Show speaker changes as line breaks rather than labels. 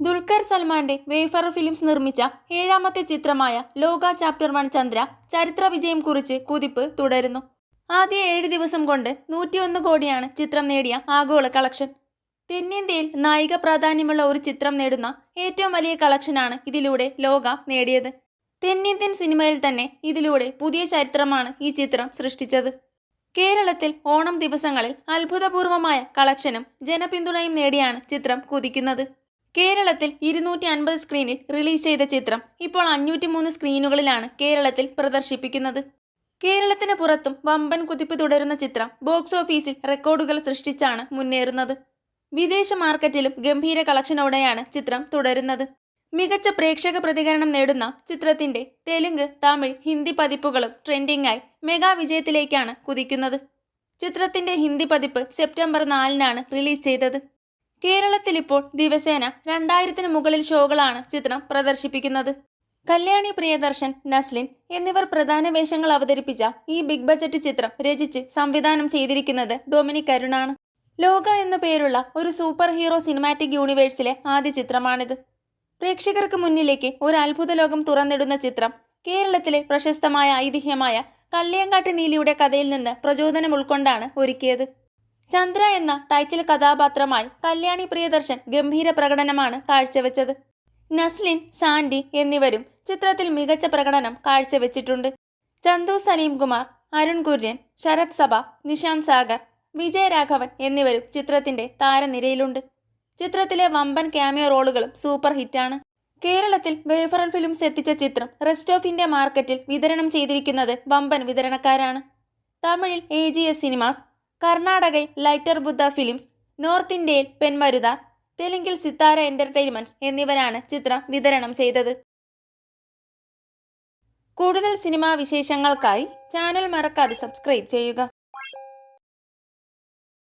ദുൽഖർ സൽമാന്റെ wafer films നിർമ്മിച്ച ഏഴാമത്തെ ചിത്രമായ ലോക ചാപ്റ്റർ വൺ ചന്ദ്ര ചരിത്ര വിജയം കുറിച്ച് കുതിപ്പ് തുടരുന്നു. ആദ്യ ഏഴ് ദിവസം കൊണ്ട് നൂറ്റിയൊന്ന് കോടിയാണ് ചിത്രം നേടിയ ആഗോള കളക്ഷൻ. തെന്നിന്ത്യയിൽ നായിക പ്രാധാന്യമുള്ള ഒരു ചിത്രം നേടുന്ന ഏറ്റവും വലിയ കളക്ഷനാണ് ഇതിലൂടെ ലോക നേടിയത്. തെന്നിന്ത്യൻ സിനിമയിൽ തന്നെ ഇതിലൂടെ പുതിയ ചരിത്രമാണ് ഈ ചിത്രം സൃഷ്ടിച്ചത്. കേരളത്തിൽ ഓണം ദിവസങ്ങളിൽ അത്ഭുതപൂർവമായ കളക്ഷനും ജനപിന്തുണയും നേടിയാണ് ചിത്രം കുതിക്കുന്നത്. കേരളത്തിൽ ഇരുന്നൂറ്റി അൻപത് സ്ക്രീനിൽ റിലീസ് ചെയ്ത ചിത്രം ഇപ്പോൾ അഞ്ഞൂറ്റി മൂന്ന് സ്ക്രീനുകളിലാണ് കേരളത്തിൽ പ്രദർശിപ്പിക്കുന്നത്. കേരളത്തിന് പുറത്തും വമ്പൻ കുതിപ്പ് തുടരുന്ന ചിത്രം ബോക്സ് ഓഫീസിൽ റെക്കോർഡുകൾ സൃഷ്ടിച്ചാണ് മുന്നേറുന്നത്. വിദേശ മാർക്കറ്റിലും ഗംഭീര കളക്ഷനോടെയാണ് ചിത്രം തുടരുന്നത്. മികച്ച പ്രേക്ഷക പ്രതികരണം നേടുന്ന ചിത്രത്തിന്റെ തെലുങ്ക് തമിഴ് ഹിന്ദി പതിപ്പുകളും ട്രെൻഡിംഗായി മെഗാ വിജയത്തിലേക്കാണ് കുതിക്കുന്നത്. ചിത്രത്തിന്റെ ഹിന്ദി പതിപ്പ് സെപ്റ്റംബർ നാലിനാണ് റിലീസ് ചെയ്തത്. കേരളത്തിൽ ഇപ്പോൾ ദിവസേന രണ്ടായിരത്തിന് മുകളിൽ ഷോകളാണ് ചിത്രം പ്രദർശിപ്പിക്കുന്നത്. കല്യാണി പ്രിയദർശൻ നസ്ലിൻ എന്നിവർ പ്രധാന വേഷങ്ങൾ അവതരിപ്പിച്ച ഈ ബിഗ് ബജറ്റ് ചിത്രം രചിച്ച് സംവിധാനം ചെയ്തിരിക്കുന്നത് ഡൊമിനിക് അരുണാണ് ലോക എന്നു പേരുള്ള ഒരു സൂപ്പർ ഹീറോ സിനിമാറ്റിക് യൂണിവേഴ്സിലെ ആദ്യ ചിത്രമാണിത്. പ്രേക്ഷകർക്ക് മുന്നിലേക്ക് ഒരു അത്ഭുത ലോകം തുറന്നിടുന്ന ചിത്രം കേരളത്തിലെ പ്രശസ്തമായ ഐതിഹ്യമായ കള്ളിയങ്കാട്ട് നീലിയുടെ കഥയിൽ നിന്ന് പ്രചോദനം ഉൾക്കൊണ്ടാണ് ഒരുക്കിയത്. ചന്ദ്ര എന്ന ടൈറ്റിൽ കഥാപാത്രമായി കല്യാണി പ്രിയദർശൻ ഗംഭീര പ്രകടനമാണ് കാഴ്ചവെച്ചത്. നസ്ലിൻ സാൻഡി എന്നിവരും ചിത്രത്തിൽ മികച്ച പ്രകടനം കാഴ്ചവെച്ചിട്ടുണ്ട്. ചന്തു സലീം കുമാർ അരുൺ കുര്യൻ ശരത് സഭ നിഷാന്ത് സാഗർ വിജയരാഘവൻ എന്നിവരും ചിത്രത്തിന്റെ താരനിരയിലുണ്ട്. ചിത്രത്തിലെ വമ്പൻ ക്യാമിയോ റോളുകളും സൂപ്പർ ഹിറ്റാണ് കേരളത്തിൽ വേഫറൽ ഫിലിംസ് എത്തിച്ച ചിത്രം റെസ്റ്റ് ഓഫ് ഇന്ത്യ മാർക്കറ്റിൽ വിതരണം ചെയ്തിരിക്കുന്നത് വമ്പൻ വിതരണക്കാരാണ്. തമിഴിൽ എ ജി എസ് സിനിമാസ് കർണാടകയിൽ ലൈറ്റർ ബുദ്ധ ഫിലിംസ് നോർത്ത് ഇന്ത്യയിൽ പെൺമരുത തെലുങ്കിൽ സിത്താര എന്റർടൈൻമെന്റ്സ് എന്നിവരാണ് ചിത്രം വിതരണം ചെയ്തത്. കൂടുതൽ സിനിമാ വിശേഷങ്ങൾക്കായി ചാനൽ മറക്കാതെ സബ്സ്ക്രൈബ് ചെയ്യുക.